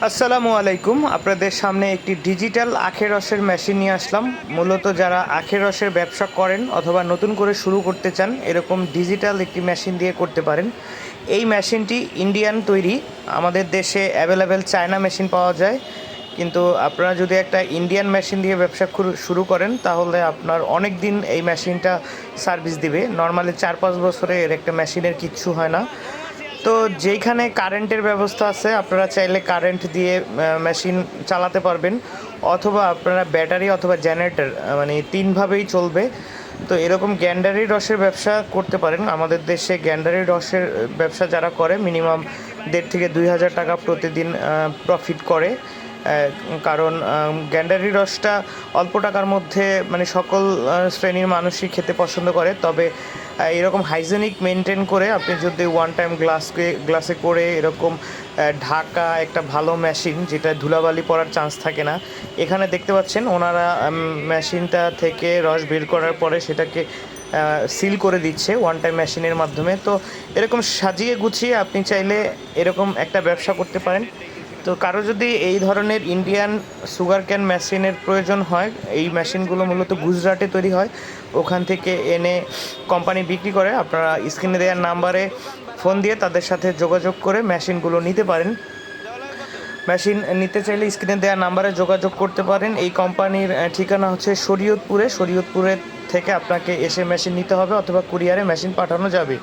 আসসালামু আলাইকুম। আপনাদের সামনে একটি ডিজিটাল আখের রসের মেশিন নিয়ে আসলাম। মূলত যারা আখের রসের ব্যবসা করেন অথবা নতুন করে শুরু করতে চান, এরকম ডিজিটাল একটি মেশিন দিয়ে করতে পারেন। এই মেশিনটি ইন্ডিয়ান তৈরি। আমাদের দেশে অ্যাভেলেবেল চায়না মেশিন পাওয়া যায়। কিন্তু আপনারা যদি একটা ইন্ডিয়ান মেশিন দিয়ে ব্যবসা শুরু- করেন, তাহলে আপনার অনেক দিন এই মেশিনটা সার্ভিস দিবে। নর্মালি চার পাঁচ বছরে এর একটা মেশিনের কিচ্ছু হয় না। তো যেইখানে কারেন্টের ব্যবস্থা আছে, আপনারা চাইলে কারেন্ট দিয়ে মেশিন চালাতে পারবেন। অথবা আপনারা ব্যাটারি অথবা জেনারেটর মানে তিনভাবেই চলবে। তো এরকম গ্যান্ডারি রসের ব্যবসা করতে পারেন। আমাদের দেশে গ্যান্ডারি রসের ব্যবসা যারা করে, মিনিমাম দেড় থেকে দুই হাজার টাকা প্রতিদিন প্রফিট করে। কারণ গ্যান্ডারি রসটা অল্প টাকার মধ্যে মানে সকল শ্রেণির মানুষই খেতে পছন্দ করে। তবে এরকম হাইজেনিক মেনটেন করে আপনি যদি ওয়ান টাইম গ্লাসকে গ্লাসে করে এরকম ঢাকা একটা ভালো মেশিন যেটা ধুলাবালি পড়ার চান্স থাকে না, এখানে দেখতে পাচ্ছেন ওনারা মেশিনটা থেকে রস বের করার পরে সেটাকে সিল করে দিচ্ছে ওয়ান টাইম মেশিনের মাধ্যমে। তো এরকম সাজিয়ে গুছিয়ে আপনি চাইলে এরকম একটা ব্যবসা করতে পারেন। তো কারও যদি এই ধরনের ইন্ডিয়ান সুগার ক্যান মেশিনের প্রয়োজন হয়, এই মেশিনগুলো মূলত গুজরাটে তৈরি হয়, ওখান থেকে এনে কোম্পানি বিক্রি করে, আপনারা স্ক্রিনে দেওয়ার নাম্বারে ফোন দিয়ে তাদের সাথে যোগাযোগ করে মেশিনগুলো নিতে পারেন। মেশিন নিতে চাইলে স্ক্রিনে দেওয়া নাম্বারে যোগাযোগ করতে পারেন। এই কোম্পানির ঠিকানা হচ্ছে শরীয়তপুরে। শরীয়তপুরে থেকে আপনাকে এসে মেশিন নিতে হবে অথবা কুরিয়ারে মেশিন পাঠানো যাবে।